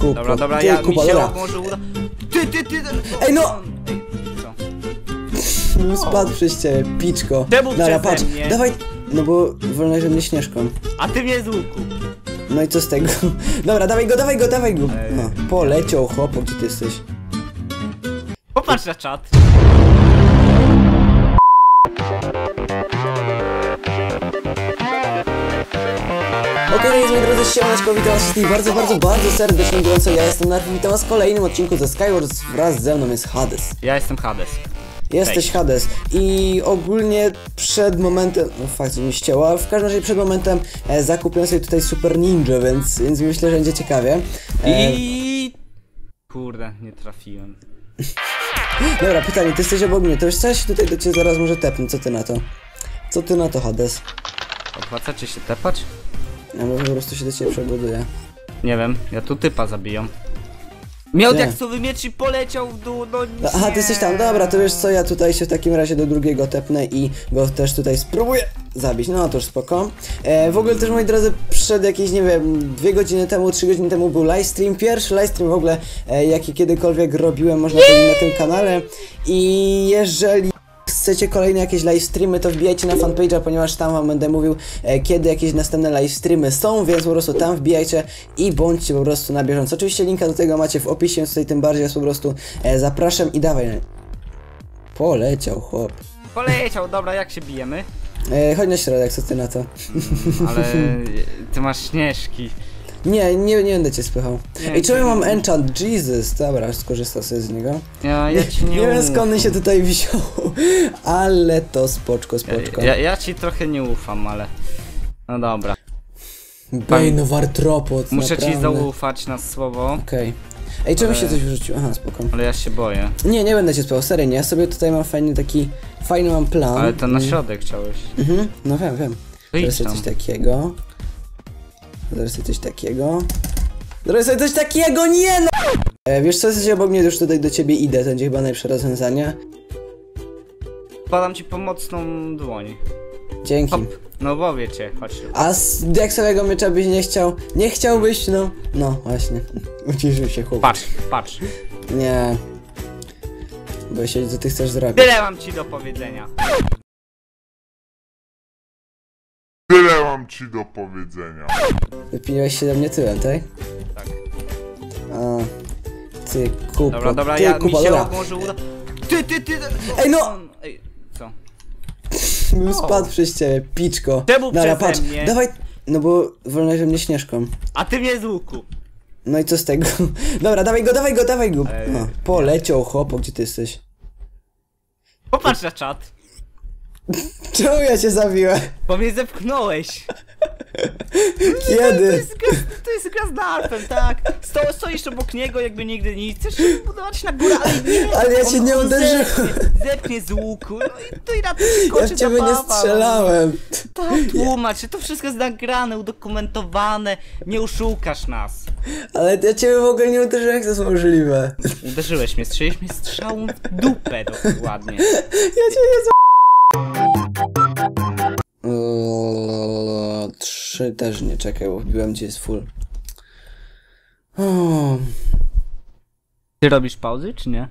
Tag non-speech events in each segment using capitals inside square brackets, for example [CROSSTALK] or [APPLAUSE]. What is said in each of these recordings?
kupo. Dobra, dobra, ty, ja kupa, mi się dobra. może uda. Ty, ty, ty, ty. Ej, no! Ej, co? Spadł przez ciebie, piczko. Czemu Dobra, przeze patrz, mnie? dawaj. No bo wolnałeś mnie śnieżką. A ty mnie z łuku. No i co z tego? [LAUGHS] Dobra, dawaj go, dawaj go, dawaj go. No, poleciał, chłopo, gdzie ty jesteś? Popatrz na czat. Okej, okay, moi drodzy, siemaneczko, witam was wszystkich bardzo, bardzo, bardzo serdecznie, gorąco. Ja jestem Narfi, witam was w kolejnym odcinku ze Skywars. Wraz ze mną jest Hades. Ja jestem Hades. Jesteś Cześć. Hades i ogólnie przed momentem, no fakt, mi ścięła, w każdym razie przed momentem e, zakupiłem sobie tutaj Super Ninja, więc, więc myślę, że będzie ciekawie. E, I... Kurde, nie trafiłem. [LAUGHS] Dobra, pytanie, ty jesteś obok mnie, to już coś tutaj do ciebie zaraz może tepnę, co ty na to? Co ty na to, Hades? Opłaca ci się tepać? Ja może po prostu się do ciebie przebuduję. Nie wiem, ja tu typa zabiją. Miał Nie. diaksowy miecz i poleciał w dół, no nie. Aha, ty jesteś tam, dobra, to wiesz co, ja tutaj się w takim razie do drugiego tepnę i go też tutaj spróbuję zabić, no to już spoko. E, w ogóle też, moi drodzy, przed jakieś, nie wiem, dwie godziny temu, trzy godziny temu był livestream, pierwszy livestream w ogóle, e, jaki kiedykolwiek robiłem, można powiedzieć, na tym kanale i jeżeli chcecie kolejne jakieś livestreamy, to wbijajcie na fanpage'a, ponieważ tam wam będę mówił, e, kiedy jakieś następne livestreamy są, więc po prostu tam wbijajcie i bądźcie po prostu na bieżąco. Oczywiście linka do tego macie w opisie, więc tutaj tym bardziej was po prostu e, zapraszam i dawaj. Poleciał chłop. Poleciał, dobra, jak się bijemy? E, chodź na środek, co ty na to? Ale [LAUGHS] ty masz śnieżki. Nie, nie, nie będę cię spychał. Nie, Ej, czemu ja mam enchant? Jesus, dobra, skorzystam sobie z niego. Ja, ja ci nie Nie wiem skąd się tutaj wziął, [LAUGHS] ale to spoczko, spoczko. Ja, ja ci trochę nie ufam, ale... No dobra. Bane of Arthropod, Muszę ci naprawdę. zaufać na słowo, Okej. Ej, czemu Ale- się coś wyrzucił? Aha, spoko. ale ja się boję. Nie, nie będę cię spał, serio nie. Ja sobie tutaj mam fajny taki, fajny mam plan. Ale to na Mm. środek chciałeś. Mhm, no wiem, wiem. Wyjdź tam. coś takiego. Sobie coś takiego. Sobie coś takiego, nie no! E, wiesz co, jesteś obok mnie, już tutaj do ciebie idę, to będzie chyba najlepsze rozwiązanie. Podam ci pomocną dłoń. Dzięki. Hop. No bo wiecie, chodź. A z diaksowego miecza byś nie chciał? Nie chciałbyś, no? No, właśnie. [LAUGHS] Uciszył się chłop. Patrz, patrz. Nie. Bo się, co ty chcesz zrobić. Tyle mam ci do powiedzenia. Ci do powiedzenia. Wypiniłeś się do mnie tyłem, tak? Tak. A, ty kupo, Dobra, dobra, ty ja mi kupo, się dobra. może uda. Ty, ty, ty! Ej, no! Ej, co? [LAUGHS] Bym spadł przez ciebie, piczko. Czemu Dobra, przeze patrz, mnie? dawaj, no bo wolnałeś mnie śnieżką. A ty mnie z łuku. No i co z tego? [LAUGHS] Dobra, dawaj go, dawaj go, dawaj go. Ej, No, poleciał, chłopo, gdzie ty jesteś? Popatrz na czat. [LAUGHS] Czemu ja cię zabiłem? Bo mnie zepchnąłeś. To Kiedy? jest, to jest gra z narfem, tak? Sto, stoisz obok niego, jakby nigdy nic. Chcesz się budować na górę, ale nie. Ale ja cię nie uderzyłem. Zepchnie, zepchnie z łuku. No i to i na to Ja skoczy w ciebie nie strzelałem. Tak, tłumacz się, to wszystko jest nagrane, udokumentowane. Nie oszukasz nas. Ale ja ciebie w ogóle nie uderzyłem, jak to jest możliwe. Uderzyłeś mnie, strzeliłeś mnie strzałą w dupę dokładnie. [LAUGHS] Ja cię nie z... Eee, Trzy też nie, czekaj, bo wbiłem gdzie jest full. O, Ty robisz pauzy, czy nie?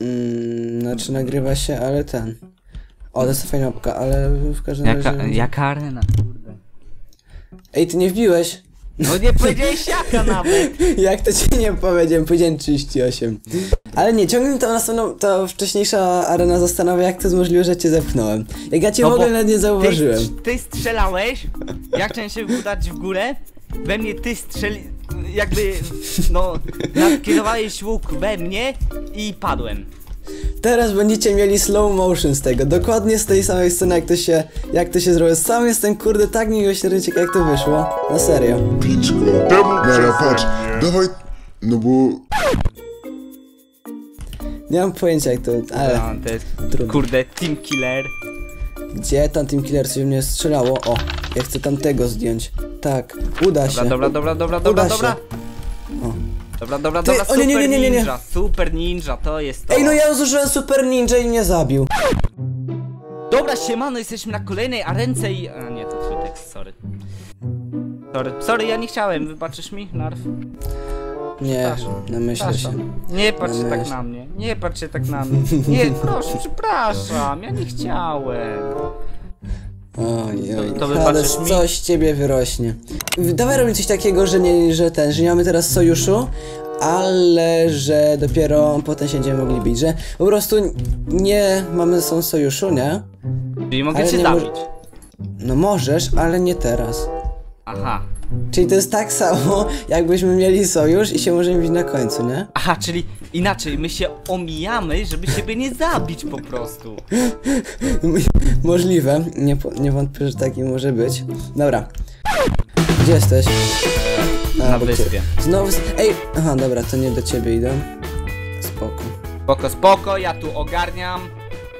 mm, znaczy nagrywa się, ale ten. O, to jest fajna mapka, ale w każdym Jaka, razie... jaka arena, kurde. Ej, ty nie wbiłeś? No nie powiedziałeś jaka nawet. [LAUGHS] Jak to ci nie powiedziałem? Powiedziałem 38. Ale nie, ciągle to następną, ta wcześniejsza arena zastanawia, jak to jest możliwe, że cię zepchnąłem. Jak ja cię No w ogóle nawet nie zauważyłem. Ty, ty strzelałeś, ja chciałem się udać w górę, we mnie ty strzeli... jakby, no, nakierowałeś łuk we mnie i padłem. Teraz będziecie mieli slow motion z tego, dokładnie z tej samej sceny, jak to się, jak to się zrobiło. Sam jestem, kurde, tak miłosierny, ciekaw jak to wyszło. Na serio. Piczko. Temu Dobra, patrz, dawaj, no bo Nie mam pojęcia jak to, ale No, to jest, trudno. kurde, team killer. Gdzie tam Team Killer coś mnie strzelało? O, ja chcę tamtego zdjąć. Tak, uda się. Dobra, dobra, dobra, dobra, dobra, Uda się. dobra. O. Dobra, dobra, Ty, dobra, o super nie, nie, nie, nie, nie, nie. ninja, super ninja, to jest to. Ej, no ja zużyłem Super Ninja i mnie zabił. Dobra, siemano, jesteśmy na kolejnej arence i... A nie, to twój tekst, sorry. Sorry, sorry, ja nie chciałem, wybaczysz mi, Narf? Nie, Przepraszam. namyślę się. Przepraszam. Nie patrz się tak na mnie. Nie patrz się tak na mnie. Nie, proszę, przepraszam. Ja nie chciałem. Oj, oj, To- wybaczysz mi? coś z ciebie wyrośnie. Dawaj robimy coś takiego, że nie, że ten, że nie mamy teraz sojuszu, ale że dopiero potem się będziemy mogli bić, że po prostu nie mamy ze sobą sojuszu, nie? Czyli mogę Ale cię zabić. No możesz, ale nie teraz. Aha. Czyli to jest tak samo, jakbyśmy mieli sojusz i się możemy bić na końcu, nie? Aha, czyli inaczej, my się omijamy, żeby siebie nie zabić po prostu. [LAUGHS] Możliwe, nie, po- nie wątpię, że taki może być. Dobra. Gdzie jesteś? A, Na bo wyspie. Znowu. Ej, aha, dobra, to nie do ciebie idę. Spoko. Spoko, spoko, ja tu ogarniam.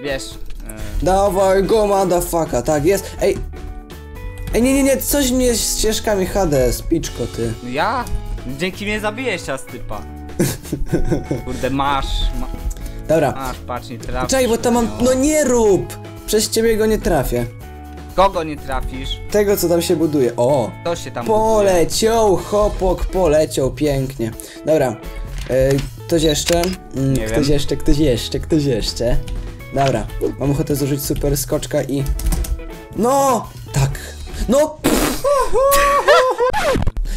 Wiesz, e, Dawaj go, motherfucka, tak jest. Ej. Ej, nie, nie, nie, coś mnie z ścieżkami Hades, piczko ty. ja? Dzięki mnie zabiłeś czas typa. [LAUGHS] Kurde, masz, ma, Dobra. masz, patrz, nie trafisz. Czekaj, bo tam mam. No nie rób! Przez ciebie go nie trafię. Kogo nie trafisz? Tego, co tam się buduje. O! To się tam buduje. Poleciał, hopok, poleciał, pięknie. Dobra. E, ktoś jeszcze? Mm, Nie ktoś wiem. jeszcze, ktoś jeszcze, ktoś jeszcze. Dobra. Mam ochotę zużyć super skoczka i... No! Tak. No!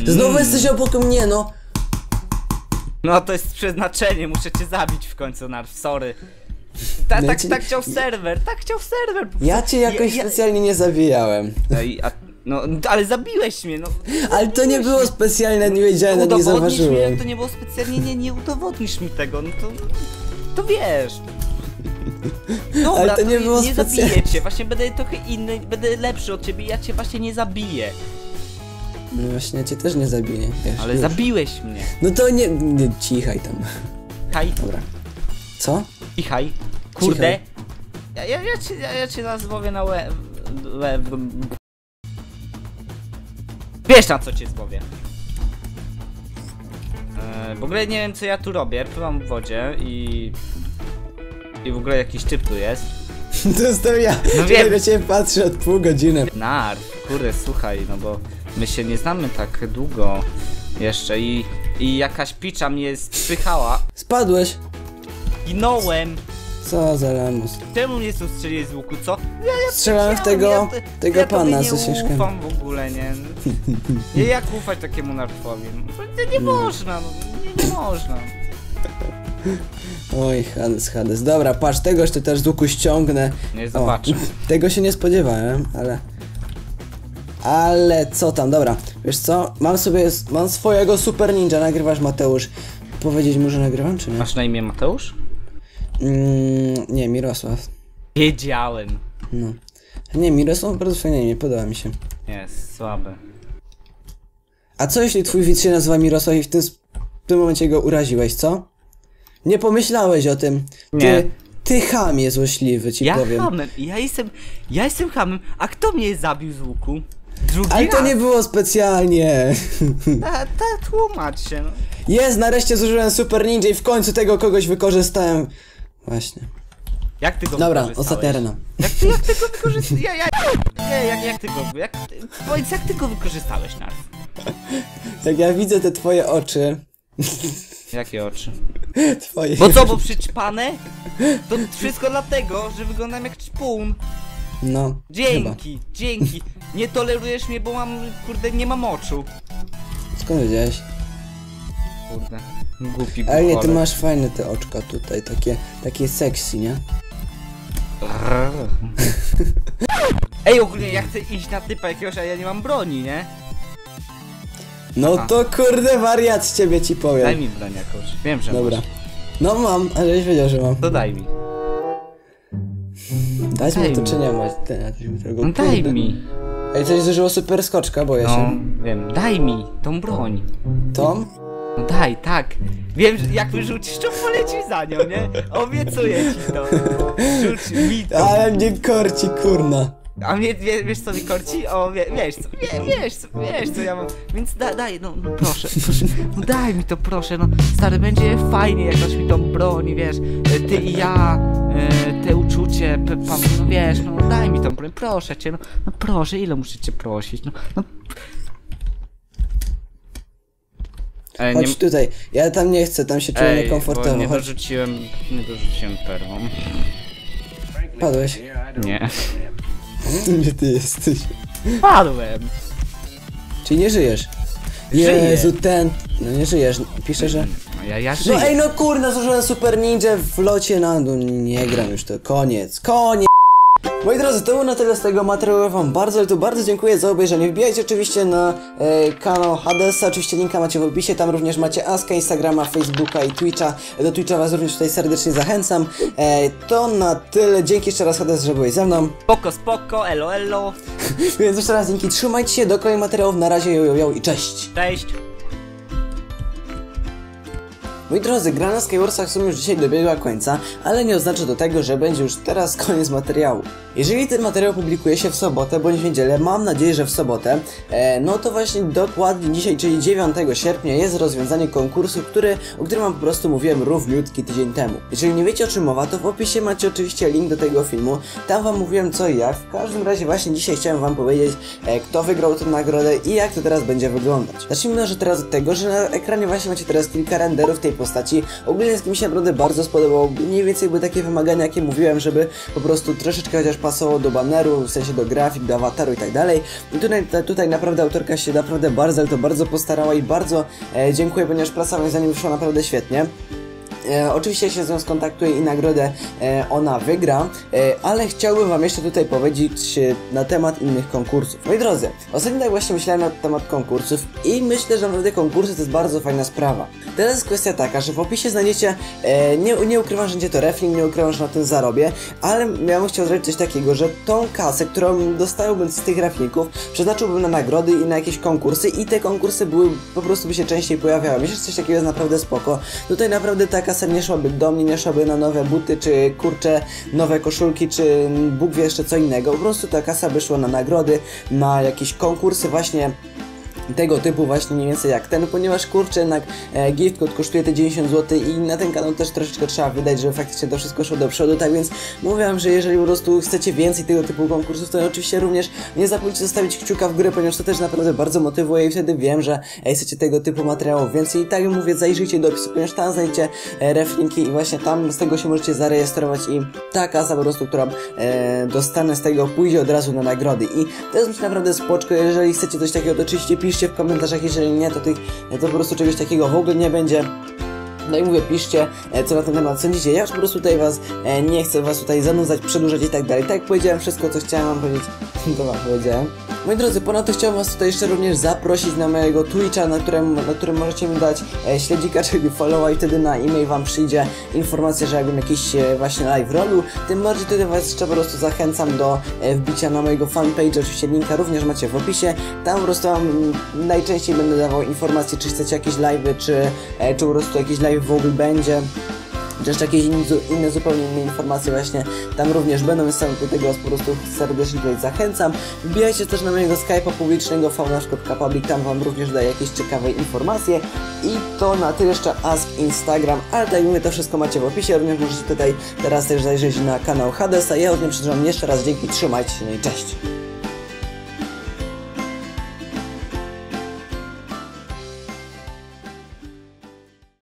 Znowu jesteś obok mnie, no! No to jest przeznaczenie, muszę cię zabić w końcu, Narf, sorry. Ta, No tak, tak chciał serwer, tak chciał serwer. Ja cię jakoś Ja- ja- specjalnie nie zabijałem. Ej, a, no, ale zabiłeś mnie, no. Ale to nie było specjalne, nie wiedziałem, nawet nie Udowodnisz mi, zauważyłem. to nie było specjalnie, nie, nie udowodnisz mi tego, no to, to wiesz. Dobra, Ale to nie było nie specjalnie. zabiję cię, właśnie będę trochę inny, będę lepszy od ciebie, ja cię właśnie nie zabiję. No właśnie, ja cię też nie zabiję. Wiesz, Ale już. zabiłeś mnie. No to nie, nie, cichaj tam. Haj, Dobra. Co? cichaj, kurde. Cichaj. Ja, ja, ja, cię, ja, ja cię nazwowię na łeb... łeb... Wiesz na co cię złowię. Eee, w ogóle nie wiem co ja tu robię, pływam w wodzie i... I w ogóle jakiś typ tu jest. [LAUGHS] To jestem ja. No No wiem. wiem. ciebie patrzę od pół godziny. Nar, kurde, słuchaj, no bo my się nie znamy tak długo jeszcze i... I jakaś picza mnie spychała. Spadłeś. Ginąłem! Co za lamus. Czemu mnie tu strzeliłeś z łuku, co? Ja, ja Strzelałem w tego, ja, to- tego ja pana nie ze ścieżkami. ufam w ogóle, nie? Nie jak ufać takiemu narkowi? Nie, nie można, no, nie, nie można. Oj, Hades, Hades. Dobra, patrz, tegoż to też z łuku ściągnę. Nie zobaczę. [LAUGHS] Tego się nie spodziewałem, ale... Ale co tam, dobra. Wiesz co? Mam sobie, mam swojego super ninja, nagrywasz Mateusz. Powiedzieć mu, że nagrywam, czy nie? Masz na imię Mateusz? Mm, nie, Mirosław. Wiedziałem. No. Nie, Mirosław bardzo fajne imię, podoba mi się. Jest, słaby. A co jeśli twój widz się nazywa Mirosław i w tym, w tym momencie go uraziłeś, co? Nie pomyślałeś o tym. Ty, Nie. ty chamie złośliwy, ci Ja powiem. hamem, ja jestem, ja jestem hamem, a kto mnie zabił z łuku? Drugi Ale to raz. nie było specjalnie. Ta, ta, tłumacz się, no. Jest, nareszcie zużyłem super ninja i w końcu tego kogoś wykorzystałem. Właśnie. Jak ty go Dobra, ostatnia arena. Jak ty, jak ty go wykorzystałeś? Ja, ja, nie, jak, jak ty go, jak, powiedz, jak ty go wykorzystałeś, Narf? Jak [LAUGHS] ja widzę te twoje oczy. Jakie oczy? [LAUGHS] Twoje. Bo co, bo przyćpane? To wszystko dlatego, że wyglądam jak ćpun. No. Chyba. Dzięki, dzięki. Nie tolerujesz mnie, bo mam, kurde, nie mam oczu. Skąd wiedziałeś? Kurde, głupi Ale nie, ty masz fajne te oczka tutaj, takie, takie sexy, nie? [LAUGHS] Ej, ogólnie ja chcę iść na typa jakiegoś, a ja nie mam broni, nie? No Aha. to kurde wariat z ciebie ci powiem. Daj mi broń jakąś. Wiem, że Dobra. masz. No mam, ale żeś wiedział, że mam. To daj mi. Dać daj mi to czy nie? Ten, tego, No daj kurde. mi. Ej, coś zużyło super skoczka, boję No, się. wiem. Daj mi tą broń. Tom? No daj, tak. Wiem, że jak wyrzucisz, to poleci za nią, nie? Obiecuję ci to. [LAUGHS] Rzuć mi to. Ale mnie korci, kurna. A mnie, wie, wiesz co mi korci? O, wie, wiesz co, wie, wiesz co, wiesz co ja mam. Więc da, daj, no, no proszę, proszę, no daj mi to proszę, no stary, będzie fajnie jak dasz mi tą broń, wiesz, ty i ja, e, te uczucie, p, pa, no wiesz, no daj mi tą broń, proszę cię, no, no proszę, ile muszę cię prosić, no, no Ej, Chodź nie- tutaj. Ja tam nie chcę, tam się czuję Ej, bo niekomfortowo. nie Chodź, dorzuciłem, nie dorzuciłem perłą. padłeś. Nie. Gdzie ty jesteś? Padłem! Czyli nie żyjesz? Żyję. Jezu, ten... No nie żyjesz, pisze, że... Ja, ja żyję. No ej, no kurna, zużyłem Super Ninja w locie na... No nie gram już to, koniec, koniec! Moi drodzy, to było na tyle z tego materiału. Ja Wam bardzo, ale to bardzo dziękuję za obejrzenie. Wbijajcie oczywiście na e, kanał Hadesa, oczywiście linka macie w opisie. Tam również macie Aska, Instagrama, Facebooka i Twitcha. Do Twitcha Was również tutaj serdecznie zachęcam. E, to na tyle. Dzięki jeszcze raz Hades, że byłeś ze mną. Spoko, spoko, elo, elo. [LAUGHS] Więc jeszcze raz dzięki. Trzymajcie się do kolejnych materiałów. Na razie, jo, jo, jo i cześć! Cześć. Moi drodzy, gra na Skywarsach w sumie już dzisiaj dobiegła końca, ale nie oznacza to tego, że będzie już teraz koniec materiału. Jeżeli ten materiał publikuje się w sobotę bądź w niedzielę, mam nadzieję, że w sobotę, e, no to właśnie dokładnie dzisiaj, czyli 9 sierpnia jest rozwiązanie konkursu, który, o którym wam po prostu mówiłem równiutki tydzień temu. Jeżeli nie wiecie o czym mowa, to w opisie macie oczywiście link do tego filmu, tam wam mówiłem co i jak. W każdym razie właśnie dzisiaj chciałem wam powiedzieć, e, kto wygrał tę nagrodę i jak to teraz będzie wyglądać. Zacznijmy może teraz od tego, że na ekranie właśnie macie teraz kilka renderów tej postaci. Ogólnie jest mi się naprawdę bardzo spodobało. Mniej więcej były takie wymagania, jakie mówiłem, żeby po prostu troszeczkę chociaż pasowało do baneru, w sensie do grafik, do awataru i tak dalej. I tutaj, ta- tutaj naprawdę autorka się naprawdę bardzo, ale to bardzo postarała i bardzo e, dziękuję, ponieważ praca moim zdaniem wyszła naprawdę świetnie. E, oczywiście się z nią skontaktuję i nagrodę e, ona wygra, e, ale chciałbym wam jeszcze tutaj powiedzieć e, na temat innych konkursów. Moi drodzy, ostatnio tak właśnie myślałem na temat konkursów i myślę, że naprawdę konkursy to jest bardzo fajna sprawa. Teraz jest kwestia taka, że w opisie znajdziecie, e, nie, nie ukrywam, że będzie to refling, nie ukrywam, że na tym zarobię, ale ja bym chciał zrobić coś takiego, że tą kasę, którą dostałbym z tych reflinków, przeznaczyłbym na nagrody i na jakieś konkursy i te konkursy były, po prostu by się częściej pojawiały. Myślę, że coś takiego jest naprawdę spoko. Tutaj naprawdę ta kasa nie szłaby do mnie, nie szłaby na nowe buty, czy kurcze, nowe koszulki, czy Bóg wie jeszcze co innego. Po prostu ta kasa by szła na nagrody, na jakieś konkursy właśnie tego typu właśnie mniej więcej jak ten, ponieważ kurczę jednak e, gift code kosztuje te 90 zł i na ten kanał też troszeczkę trzeba wydać, żeby faktycznie to wszystko szło do przodu, tak więc mówiłem, że jeżeli po prostu chcecie więcej tego typu konkursów, to oczywiście również nie zapomnijcie zostawić kciuka w górę, ponieważ to też naprawdę bardzo motywuje i wtedy wiem, że e, chcecie tego typu materiałów więcej. I tak jak mówię, zajrzyjcie do opisu, ponieważ tam znajdziecie e, reflinki i właśnie tam z tego się możecie zarejestrować i ta kasa po prostu, którą e, dostanę z tego pójdzie od razu na nagrody. I to jest naprawdę spoczko, jeżeli chcecie coś takiego, to oczywiście piszcie w komentarzach, jeżeli nie, to tych, to po prostu czegoś takiego w ogóle nie będzie. No i mówię, piszcie, e, co na ten temat sądzicie. Ja już po prostu tutaj was e, nie chcę was tutaj zanudzać, przedłużać i tak dalej. Tak jak powiedziałem, wszystko co chciałem wam powiedzieć, [LAUGHS] to wam powiedziałem. Moi drodzy, ponadto chciałbym was tutaj jeszcze również zaprosić na mojego Twitcha, na którym, na którym możecie mi dać e, śledzika, [LAUGHS] czyli followa i wtedy na e-mail wam przyjdzie informacja, że jakbym jakiś e, właśnie live robił. Tym bardziej tutaj was jeszcze po prostu zachęcam do e, wbicia na mojego fanpage, oczywiście linka również macie w opisie. Tam po prostu wam najczęściej będę dawał informacje, czy chcecie jakieś live'y, czy, e, czy po prostu jakiś live w ogóle będzie jeszcze jakieś inne, zupełnie inne informacje właśnie tam również będą, więc do tego po prostu serdecznie tutaj zachęcam. Wbijajcie też na mojego Skype'a publicznego faunasz.public, tam wam również daję jakieś ciekawe informacje i to na tyle jeszcze Ask Instagram, ale tak mówię, to wszystko macie w opisie, również możecie tutaj teraz też zajrzeć na kanał Hadesa, ja również przedłużam jeszcze raz dzięki, trzymajcie się, no i cześć!